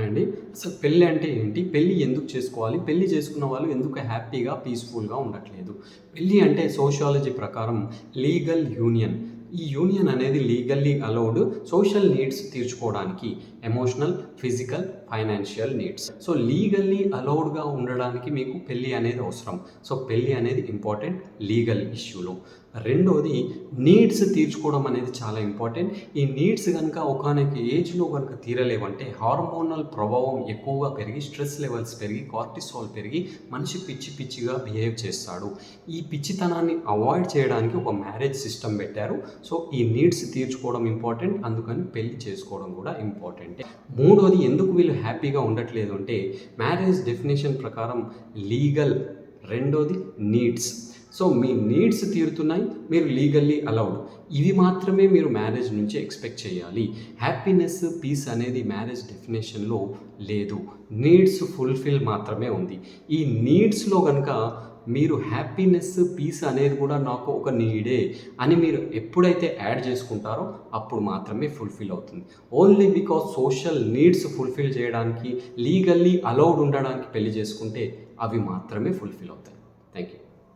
అండి. అసలు పెళ్ళి అంటే ఏంటి? పెళ్ళి ఎందుకు చేసుకోవాలి? పెళ్ళి చేసుకున్న వాళ్ళు ఎందుకు హ్యాపీగా పీస్ఫుల్గా ఉండట్లేదు? పెళ్ళి అంటే సోషియాలజీ ప్రకారం లీగల్ యూనియన్. ఈ యూనియన్ అనేది లీగల్లీ అలౌడ్ సోషల్ నీడ్స్ తీర్చుకోవడానికి emotional physical financial needs so legally అలౌడ్గా ఉండడానికి మీకు పెళ్ళి అనేది అవసరం. సో పెళ్ళి అనేది ఇంపార్టెంట్ లీగల్ ఇష్యూలో రెండోది నీడ్స్ తీర్చుకోవడం అనేది చాలా ఇంపార్టెంట్ ఈ నీడ్స్ కనుక ఒకనొక ఏజ్లో కనుక తీరలేవంటే హార్మోనల్ ప్రభావం ఎక్కువగా పెరిగి స్ట్రెస్ లెవెల్స్ పెరిగి కార్టిసాల్ పెరిగి మనిషి పిచ్చి పిచ్చిగా బిహేవ్ చేస్తాడు. ఈ పిచ్చితనాన్ని అవాయిడ్ చేయడానికి ఒక మ్యారేజ్ సిస్టమ్ పెట్టారు. సో ఈ నీడ్స్ తీర్చుకోవడం ఇంపార్టెంట్ అందుకని పెళ్ళి చేసుకోవడం కూడా ఇంపార్టెంట్ మూడోది ఎందుకు వీళ్ళు హ్యాపీగా ఉండట్లేదు అంటే మ్యారేజ్ డెఫినేషన్ ప్రకారం లీగల్ రెండోది నీడ్స్ సో మీ నీడ్స్ తీరుతున్నాయి మీరు లీగల్లీ అలౌడ్ ఇవి మాత్రమే మీరు మ్యారేజ్ నుంచి ఎక్స్పెక్ట్ చేయాలి. హ్యాపీనెస్ పీస్ అనేది మ్యారేజ్ డెఫినేషన్లో లేదు. నీడ్స్ ఫుల్ఫిల్ మాత్రమే ఉంది. ఈ నీడ్స్లో కనుక మీరు హ్యాపీనెస్ పీస్ అనేది కూడా నాకు ఒక నీడే అని మీరు ఎప్పుడైతే యాడ్ చేసుకుంటారో అప్పుడు మాత్రమే ఫుల్ఫిల్ అవుతుంది. Only because social needs fulfil చేయడానికి లీగల్లీ అలౌడ్ ఉండడానికి పెళ్ళి చేసుకుంటే అవి మాత్రమే ఫుల్ఫిల్ అవుతాయి. Thank you